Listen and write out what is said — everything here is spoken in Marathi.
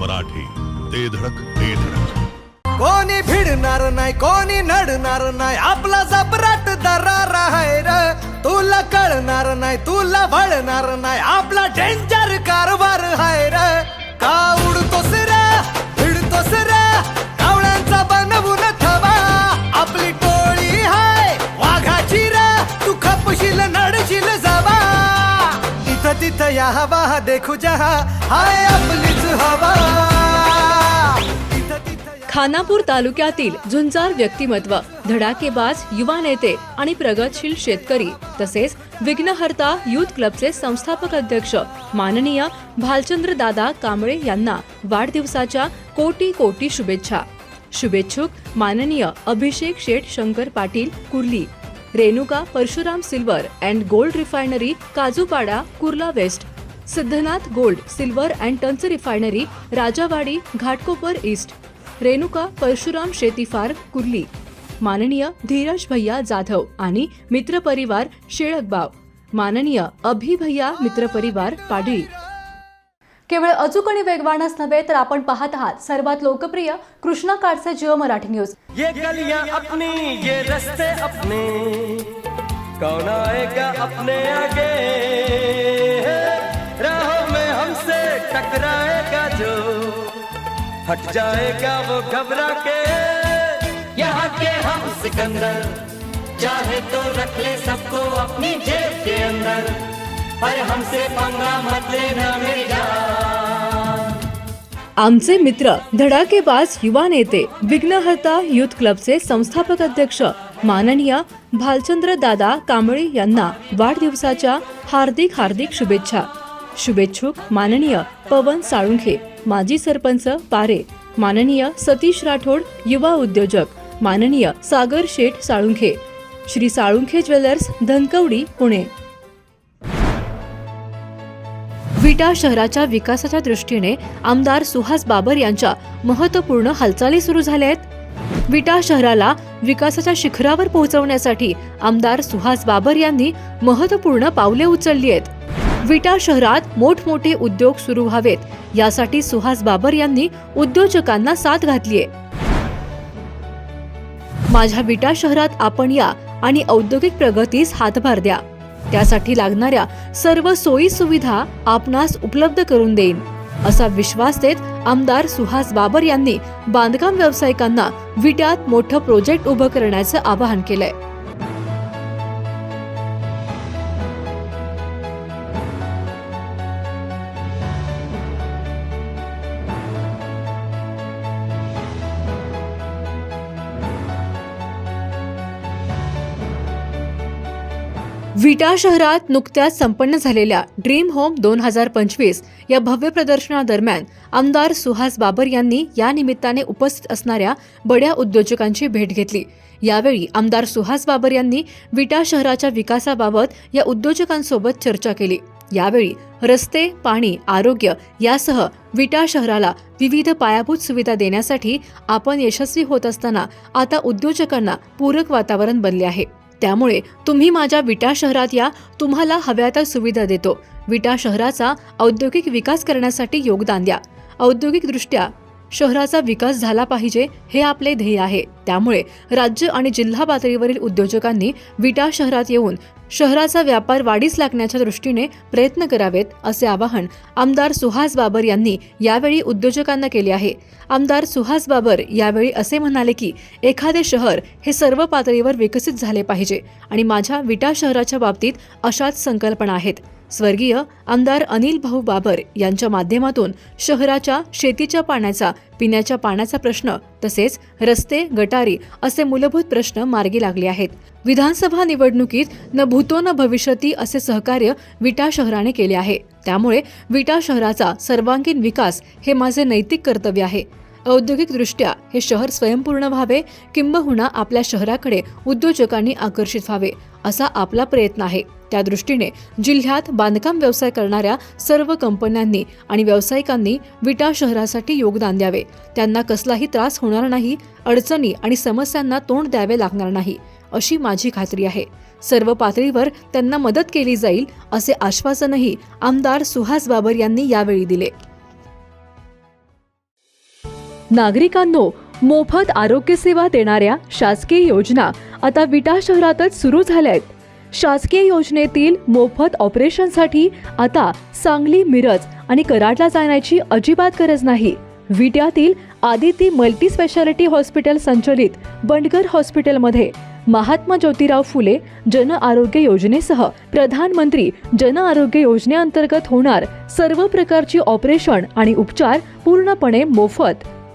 मराठी. ते धडक ते धडक. कोणी भिडणार नाही कोणी नडणार नाही आपला जबराट दरार आहे र. तुला कळणार नाही तुला वळणार नाही आपला डेंजर कारभार आहे र. या हवा देखू जहा. हाय आपलीच हवा. खानापूर तालुक्यातील झुंजार व्यक्तिमत्व धडाकेबाज युवा नेते आणि प्रगतशील शेतकरी तसेच विघ्नहर्ता युथ क्लबचे संस्थापक अध्यक्ष माननीय भालचंद्र दादा कांबळे यांना वाढदिवसाच्या कोटी कोटी शुभेच्छा. शुभेच्छुक माननीय Abhishek Sheth Shankar Patil Kurli. Renuka Parshuram silver and gold refinery Kajupada Kurla west Siddhanath gold silver and tons refinery Rajawadi Ghatkopar east Renuka Parshuram शेती फार्म कुर्ली. माननीय धीरज भैया जाधव आणि मित्रपरिवार शेळकबाव माननीय अभि भैया मित्रपरिवार पाडळी केवळ अचूक आणि वेगवानच नव्हे तर आपण पाहत आहात सर्वात लोकप्रिय कृष्णा काडसे जिओ मराठी न्यूज. ये गलियां अपनी ये रस्ते अपने। कौन आएगा अपने आगे? राहों में हमसे टकराएगा जो। हट जाएगा वो घबरा के। यहाँ के हम सिकंदर चाहे तो रख ले सबको अपनी जेब के अंदर। पर हमसे पंगा मत लेना मेरी। जान आमचे मित्र धडाकेबाज युवा नेते विघ्नहर्ता युथ क्लबचे संस्थापक अध्यक्ष माननीय भालचंद्र दादा कांबळे यांना वाढदिवसाच्या हार्दिक हार्दिक शुभेच्छा. शुभेच्छुक माननीय पवन साळुंखे माजी सरपंच पारे माननीय सतीश राठोड युवा उद्योजक माननीय सागर शेठ साळुंखे श्री साळुंखे ज्वेलर्स धनकवडी पुणे. विटा शहराच्या विकासाच्या दृष्टीने आमदार सुहास बाबर यांच्या महत्त्वपूर्ण हालचाली सुरू झाल्या आहेत. विटा शहराला विकासाच्या शिखरावर पोहोचवण्यासाठी आमदार सुहास बाबर यांनी महत्त्वपूर्ण पावले उचलली आहेत. विटा शहरात मोठमोठे उद्योग सुरू व्हावेत यासाठी सुहास बाबर यांनी उद्योजकांना साथ घातलीय माझ्या विटा शहरात आपण या आणि औद्योगिक प्रगतीस हातभार द्या. त्यासाठी लागणाऱ्या सर्व सोयी सुविधा आपणास उपलब्ध करून देईन असा विश्वास देत आमदार सुहास बाबर यांनी बांधकाम व्यावसायिकांना विट्यात मोठं प्रोजेक्ट उभं करण्याचं आवाहन केलंय. विटा शहरात नुकत्याच संपन्न झालेल्या ड्रीम होम दोन हजार पंचवीस या भव्य प्रदर्शनादरम्यान आमदार सुहास बाबर यांनी या निमित्ताने उपस्थित असणाऱ्या बड्या उद्योजकांची भेट घेतली. यावेळी आमदार सुहास बाबर यांनी विटा शहराच्या विकासाबाबत या उद्योजकांसोबत चर्चा केली. यावेळी रस्ते पाणी आरोग्य यासह विटा शहराला विविध पायाभूत सुविधा देण्यासाठी आपण यशस्वी होत असताना आता उद्योजकांना पूरक वातावरण बनले आहे. त्यामुळे तुम्ही माझ्या विटा शहरात या तुम्हाला हव्या त्या सुविधा देतो. विटा शहराचा औद्योगिक विकास करण्यासाठी योगदान द्या. औद्योगिकदृष्ट्या शहराचा विकास झाला पाहिजे हे आपले ध्येय आहे. त्यामुळे राज्य आणि जिल्हा पातळीवरील उद्योजकांनी विटा शहरात येऊन शहराचा व्यापार वाढीस लागण्याच्या दृष्टीने प्रयत्न करावेत असे आवाहन आमदार सुहास बाबर यांनी यावेळी उद्योजकांना केले आहे. आमदार सुहास बाबर यावेळी असे म्हणाले की एखादे शहर हे सर्व पातळीवर विकसित झाले पाहिजे आणि माझ्या विटा शहराच्या बाबतीत अशाच संकल्पना आहेत. स्वर्गीय आमदार अनिल भाऊ बाबर यांच्या माध्यमातून शहराच्या शेतीच्या पाण्याचा पिण्याच्या पाण्याचा प्रश्न तसेच रस्ते गटारी असे मूलभूत प्रश्न मार्गी लागले आहेत. विधानसभा निवडणुकीत न भूतो न भविष्यती असे सहकार्य विटा शहराने केले आहे. त्यामुळे विटा शहराचा सर्वांगीण विकास हे माझे नैतिक कर्तव्य आहे. औद्योगिकदृष्ट्या हे शहर स्वयंपूर्ण व्हावे किंबहुना आपल्या शहराकडे उद्योजकांनी आकर्षित व्हावे असा आपला प्रयत्न आहे. त्या दृष्टीने जिल्ह्यात बांधकाम व्यवसाय करणाऱ्या सर्व कंपन्यांनी आणि व्यावसायिकांनी विटा शहरासाठी योगदान द्यावे. त्यांना कसलाही त्रास होणार नाही अडचणी आणि समस्यांना तोंड द्यावे लागणार नाही अशी माझी खात्री आहे. सर्व पातळीवर त्यांना मदत केली जाईल असे आश्वासनही आमदार सुहास बाबर यांनी यावेळी दिले. नागरिकांनो मोफत आरोग्य सेवा देणाऱ्या शासकीय योजना आता विटा शहरातच सुरू झाल्या आहेत शासकीय योजनेतील मोफत ऑपरेशनसाठी आता सांगली मिरज आणि कराडला जाण्याची अजिबात गरज नाही. विट्यातील आदिती मल्टी स्पेशालिटी हॉस्पिटल संचलित बंडगर हॉस्पिटलमध्ये महात्मा ज्योतिराव फुले जन आरोग्य योजनेसह प्रधानमंत्री जन आरोग्य योजनेअंतर्गत होणार सर्व प्रकारची ऑपरेशन आणि उपचार पूर्णपणे मोफत